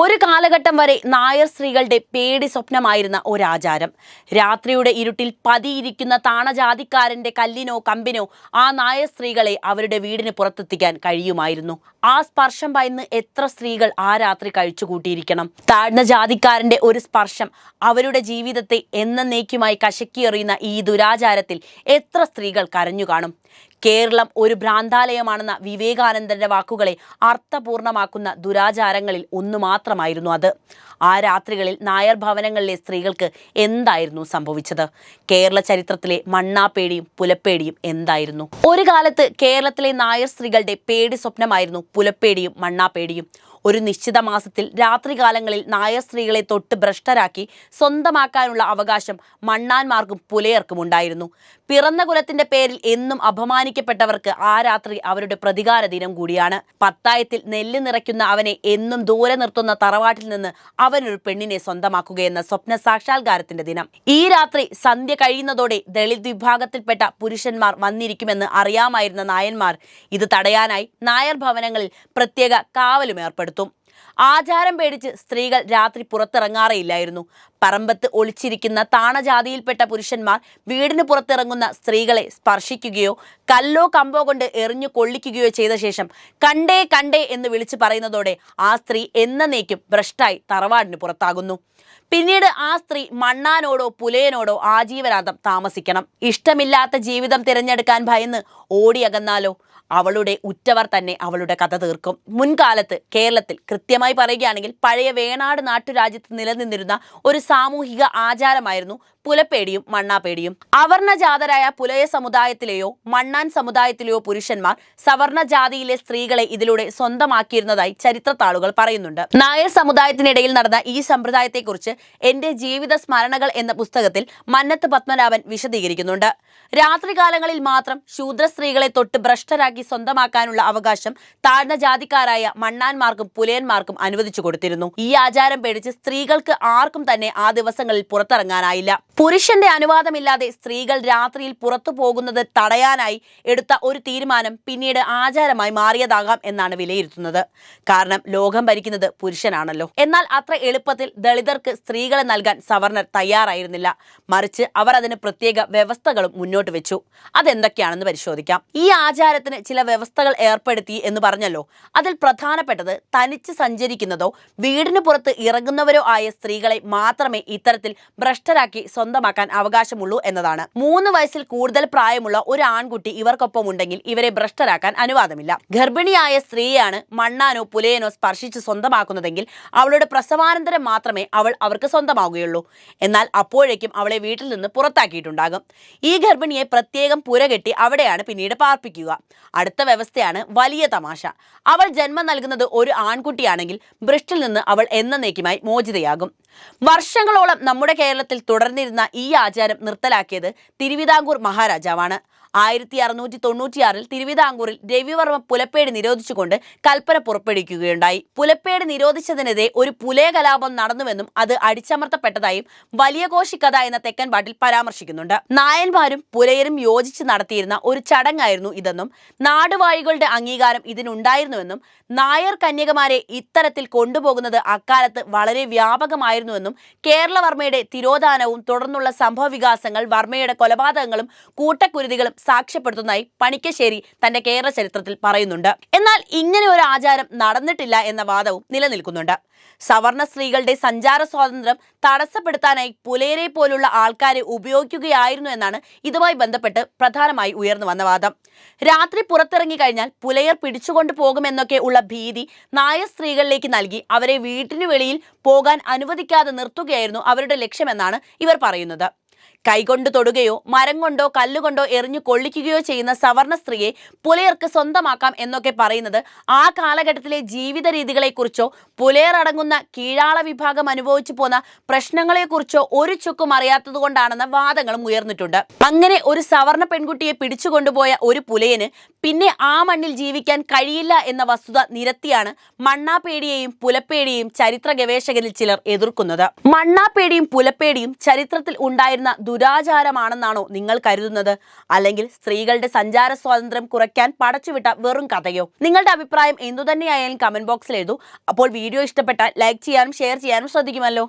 ഒരു കാലഘട്ടം വരെ നായർ സ്ത്രീകളുടെ പേടി സ്വപ്നമായിരുന്ന ഒരാചാരം. രാത്രിയുടെ ഇരുട്ടിൽ പതിയിരിക്കുന്ന താണജാതിക്കാരന്റെ കല്ലിനോ കമ്പിനോ ആ നായർ സ്ത്രീകളെ അവരുടെ വീടിന് പുറത്തെത്തിക്കാൻ കഴിയുമായിരുന്നു. ആ സ്പർശം ഭയന്ന് എത്ര സ്ത്രീകൾ ആ രാത്രി കഴിച്ചുകൂട്ടിയിരിക്കണം. താഴ്ന്ന ജാതിക്കാരന്റെ ഒരു സ്പർശം അവരുടെ ജീവിതത്തെ എന്നേക്കുമായി കശക്കിയെറിയുന്ന ഈ ദുരാചാരത്തിൽ എത്ര സ്ത്രീകൾ കരഞ്ഞു കാണും കേരളം ഒരു ഭ്രാന്താലയമാണെന്ന വിവേകാനന്ദന്റെ വാക്കുകളെ അർത്ഥപൂർണമാക്കുന്ന ദുരാചാരങ്ങളിൽ ഒന്നു മാത്രമായിരുന്നു അത്. ആ രാത്രികളിൽ നായർ ഭവനങ്ങളിലെ സ്ത്രീകൾക്ക് എന്തായിരുന്നു സംഭവിച്ചത്? കേരള ചരിത്രത്തിലെ മണ്ണാപ്പേടിയും പുലപ്പേടിയും എന്തായിരുന്നു? ഒരു കാലത്ത് കേരളത്തിലെ നായർ സ്ത്രീകളുടെ പേടി സ്വപ്നമായിരുന്നു പുലപ്പേടിയും മണ്ണാപ്പേടിയും. ഒരു നിശ്ചിത മാസത്തിൽ രാത്രികാലങ്ങളിൽ നായർ സ്ത്രീകളെ തൊട്ട് ഭ്രഷ്ടരാക്കി സ്വന്തമാക്കാനുള്ള അവകാശം മണ്ണാന്മാർക്കും പുലയർക്കും ഉണ്ടായിരുന്നു. പിറന്ന കുലത്തിന്റെ പേരിൽ എന്നും അപമാനിക്കപ്പെട്ടവർക്ക് ആ രാത്രി അവരുടെ പ്രതികാര ദിനം കൂടിയാണ്. പത്തായത്തിൽ നെല്ല് നിറയ്ക്കുന്ന അവനെ എന്നും ദൂരെ നിർത്തുന്ന തറവാട്ടിൽ നിന്ന് അവനൊരു പെണ്ണിനെ സ്വന്തമാക്കുകയെന്ന സ്വപ്ന സാക്ഷാത്കാരത്തിന്റെ ദിനം. ഈ രാത്രി സന്ധ്യ കഴിയുന്നതോടെ ദളിത് വിഭാഗത്തിൽപ്പെട്ട പുരുഷന്മാർ വന്നിരിക്കുമെന്ന് അറിയാമായിരുന്ന നായന്മാർ ഇത് തടയാനായി നായർ ഭവനങ്ങളിൽ പ്രത്യേക കാവലും ഏർപ്പെടുത്തും. ആചാരം പേടിച്ച് സ്ത്രീകൾ രാത്രി പുറത്തിറങ്ങാറേയില്ലായിരുന്നു. പറമ്പത്ത് ഒളിച്ചിരിക്കുന്ന താണജാതിയിൽപ്പെട്ട പുരുഷന്മാർ വീടിന് പുറത്തിറങ്ങുന്ന സ്ത്രീകളെ സ്പർശിക്കുകയോ കല്ലോ കമ്പോ കൊണ്ട് എറിഞ്ഞു കൊള്ളിക്കുകയോ ചെയ്ത ശേഷം കണ്ടേ കണ്ടേ എന്ന് വിളിച്ചു പറയുന്നതോടെ ആ സ്ത്രീ എന്നേക്കും ഭ്രഷ്ടായി തറവാടിന് പുറത്താകുന്നു. പിന്നീട് ആ സ്ത്രീ മണ്ണാനോടോ പുലയനോടോ ആജീവനാന്തം താമസിക്കണം. ഇഷ്ടമില്ലാത്ത ജീവിതം തിരഞ്ഞെടുക്കാൻ ഭയന്ന് ഓടിയകന്നാലോ? അവളുടെ ഉറ്റവർ തന്നെ അവളുടെ കഥ തീർക്കും. മുൻകാലത്ത് കേരളത്തിൽ കൃത്യമായി പറയുകയാണെങ്കിൽ പഴയ വേണാട് നാട്ടുരാജ്യത്ത് നിലനിന്നിരുന്ന ഒരു സാമൂഹിക ആചാരമായിരുന്നു പുലപ്പേടിയും മണ്ണാപ്പേടിയും. അവർണജാതരായ പുലയ സമുദായത്തിലെയോ മണ്ണാൻ സമുദായത്തിലെയോ പുരുഷന്മാർ സവർണജാതിയിലെ സ്ത്രീകളെ ഇതിലൂടെ സ്വന്തമാക്കിയിരുന്നതായി ചരിത്രത്താളുകൾ പറയുന്നുണ്ട്. നായർ സമുദായത്തിനിടയിൽ നടന്ന ഈ സമ്പ്രദായത്തെക്കുറിച്ച് എന്റെ ജീവിത സ്മരണകൾ എന്ന പുസ്തകത്തിൽ മന്നത്ത് പത്മനാഭൻ വിശദീകരിക്കുന്നുണ്ട്. രാത്രികാലങ്ങളിൽ മാത്രം ശൂദ്ര സ്ത്രീകളെ തൊട്ട് ഭ്രഷ്ടരാക്കി സ്വന്തമാക്കാനുള്ള അവകാശം താഴ്ന്ന ജാതിക്കാരായ മണ്ണാന്മാർക്കും പുലയന്മാർക്കും അനുവദിച്ചു കൊടുത്തിരുന്നു. ഈ ആചാരം പേടിച്ച് സ്ത്രീകൾക്ക് ആർക്കും തന്നെ ആ ദിവസങ്ങളിൽ പുറത്തിറങ്ങാനായില്ല. പുരുഷന്റെ അനുവാദമില്ലാതെ സ്ത്രീകൾ രാത്രിയിൽ പുറത്തു പോകുന്നത് തടയാനായി എടുത്ത ഒരു തീരുമാനം പിന്നീട് ആചാരമായി മാറിയതാകാം എന്നാണ് വിലയിരുത്തുന്നത്. കാരണം ലോകം ഭരിക്കുന്നത് പുരുഷനാണല്ലോ. എന്നാൽ അത്ര എളുപ്പത്തിൽ ദളിതർക്ക് സ്ത്രീകളെ നൽകാൻ സവർണർ തയ്യാറായിരുന്നില്ല. മറിച്ച് അവർ അതിന് പ്രത്യേക വ്യവസ്ഥകളും മുന്നോട്ട് വെച്ചു. അതെന്തൊക്കെയാണെന്ന് പരിശോധിക്കാം. ഈ ആചാരത്തിന് ചില വ്യവസ്ഥകൾ ഏർപ്പെടുത്തി എന്ന് പറഞ്ഞല്ലോ. അതിൽ പ്രധാനപ്പെട്ടത് തനിച്ച് സഞ്ചരിക്കുന്നതോ വീടിന് പുറത്ത് ഇറങ്ങുന്നവരോ ആയ സ്ത്രീകളെ മാത്രമേ ഇത്തരത്തിൽ ഭ്രഷ്ടരാക്കി സ്വന്തമാക്കാൻ അവകാശമുള്ളൂ എന്നതാണ്. മൂന്ന് വയസ്സിൽ കൂടുതൽ പ്രായമുള്ള ഒരു ആൺകുട്ടി ഇവർക്കൊപ്പം ഉണ്ടെങ്കിൽ ഇവരെ ഭ്രഷ്ടരാക്കാൻ അനുവാദമില്ല. ഗർഭിണിയായ സ്ത്രീയാണ് മണ്ണാനോ പുലയനോ സ്പർശിച്ച് സ്വന്തമാക്കുന്നതെങ്കിൽ അവളുടെ പ്രസവാനന്തരം മാത്രമേ അവൾ അവർക്ക് സ്വന്തമാവുകയുള്ളൂ. എന്നാൽ അപ്പോഴേക്കും അവളെ വീട്ടിൽ നിന്ന് പുറത്താക്കിയിട്ടുണ്ടാകും. ഈ ഗർഭിണിയെ പ്രത്യേകം പുരകെട്ടി അവിടെയാണ് പിന്നീട് പാർപ്പിക്കുക. അടുത്ത വ്യവസ്ഥയാണ് വലിയ തമാശ. അവൾ ജന്മം നൽകുന്നത് ഒരു ആൺകുട്ടിയാണെങ്കിൽ ബ്രിസ്റ്റിൽ നിന്ന് അവൾ എന്നേക്കുമായി മോചിതയാകും. വർഷങ്ങളോളം നമ്മുടെ കേരളത്തിൽ തുടർന്നിരുന്ന ഈ ആചാരം നിർത്തലാക്കിയത് തിരുവിതാംകൂർ മഹാരാജാവാണ്. ആയിരത്തി അറുന്നൂറ്റി തൊണ്ണൂറ്റിയാറിൽ തിരുവിതാംകൂറിൽ രവിവർമ്മ പുലപ്പേട് നിരോധിച്ചുകൊണ്ട് കൽപ്പന പുറപ്പെടുവിക്കുകയുണ്ടായി. പുലപ്പേട് നിരോധിച്ചതിനെതിരെ ഒരു പുലയ കലാപം നടന്നുവെന്നും അത് അടിച്ചമർത്തപ്പെട്ടതായും വലിയ കോശിക്കഥ എന്ന തെക്കൻ പാട്ടിൽ പരാമർശിക്കുന്നുണ്ട്. നായന്മാരും പുലയരും യോജിച്ച് നടത്തിയിരുന്ന ഒരു ചടങ്ങായിരുന്നു ഇതെന്നും നാടുവാഴികളുടെ അംഗീകാരം ഇതിനുണ്ടായിരുന്നുവെന്നും നായർ കന്യകമാരെ ഇത്തരത്തിൽ കൊണ്ടുപോകുന്നത് അക്കാലത്ത് വളരെ വ്യാപകമായിരുന്നുവെന്നും കേരളവർമ്മയുടെ തിരോധാനവും തുടർന്നുള്ള സംഭവ വികാസങ്ങൾ വർമ്മയുടെ കൊലപാതകങ്ങളും കൂട്ടക്കുരുതികളും സാക്ഷ്യപ്പെടുത്തുന്നതായി പണിക്കശ്ശേരി തന്റെ കേരള ചരിത്രത്തിൽ പറയുന്നുണ്ട്. എന്നാൽ ഇങ്ങനെ ഒരു ആചാരം നടന്നിട്ടില്ല എന്ന വാദവും നിലനിൽക്കുന്നുണ്ട്. സവർണ സ്ത്രീകളുടെ സഞ്ചാര സ്വാതന്ത്ര്യം തടസ്സപ്പെടുത്താനായി പുലേരെ പോലുള്ള ആൾക്കാരെ ഉപയോഗിക്കുകയായിരുന്നു എന്നാണ് ഇതുമായി ബന്ധപ്പെട്ട് പ്രധാനമായി ഉയർന്നു വന്ന വാദം. രാത്രി പുറത്തിറങ്ങി കഴിഞ്ഞാൽ പുലയർ പിടിച്ചുകൊണ്ട് പോകുമെന്നൊക്കെ ഉള്ള ഭീതി നായ സ്ത്രീകളിലേക്ക് നൽകി അവരെ വീട്ടിനു വെളിയിൽ പോകാൻ അനുവദിക്കാതെ നിർത്തുകയായിരുന്നു അവരുടെ ലക്ഷ്യമെന്നാണ് ഇവർ പറയുന്നത്. കൈകൊണ്ട് തൊടുകയോ മരം കൊണ്ടോ കല്ലുകൊണ്ടോ എറിഞ്ഞു കൊള്ളിക്കുകയോ ചെയ്യുന്ന സവർണ സ്ത്രീയെ പുലയർക്ക് സ്വന്തമാക്കാം എന്നൊക്കെ പറയുന്നത് ആ കാലഘട്ടത്തിലെ ജീവിത രീതികളെക്കുറിച്ചോ പുലയർ അടങ്ങുന്ന കീഴാള വിഭാഗം അനുഭവിച്ചു പോന്ന പ്രശ്നങ്ങളെക്കുറിച്ചോ ഒരു ചുക്കും അറിയാത്തതുകൊണ്ടാണെന്ന വാദങ്ങളും ഉയർന്നിട്ടുണ്ട്. അങ്ങനെ ഒരു സവർണ പെൺകുട്ടിയെ പിടിച്ചുകൊണ്ടുപോയ ഒരു പുലയന് പിന്നെ ആ മണ്ണിൽ ജീവിക്കാൻ കഴിയില്ല എന്ന വസ്തുത നിരത്തിയാണ് മണ്ണാപ്പേടിയെയും പുലപ്പേടിയെയും ചരിത്ര ഗവേഷകരിൽ ചിലർ എതിർക്കുന്നത്. മണ്ണാപ്പേടിയും പുലപ്പേടിയും ചരിത്രത്തിൽ ഉണ്ടായിരുന്ന ദുരാചാരമാണെന്നാണോ നിങ്ങൾ കരുതുന്നത്? അല്ലെങ്കിൽ സ്ത്രീകളുടെ സഞ്ചാര സ്വാതന്ത്ര്യം കുറയ്ക്കാൻ പടച്ചുവിട്ട വെറും കഥയോ? നിങ്ങളുടെ അഭിപ്രായം എന്തുതന്നെയായാലും കമന്റ് ബോക്സിൽ എഴുതൂ. അപ്പോൾ വീഡിയോ ഇഷ്ടപ്പെട്ടാൽ ലൈക്ക് ചെയ്യാനും ഷെയർ ചെയ്യാനും ശ്രദ്ധിക്കുമല്ലോ.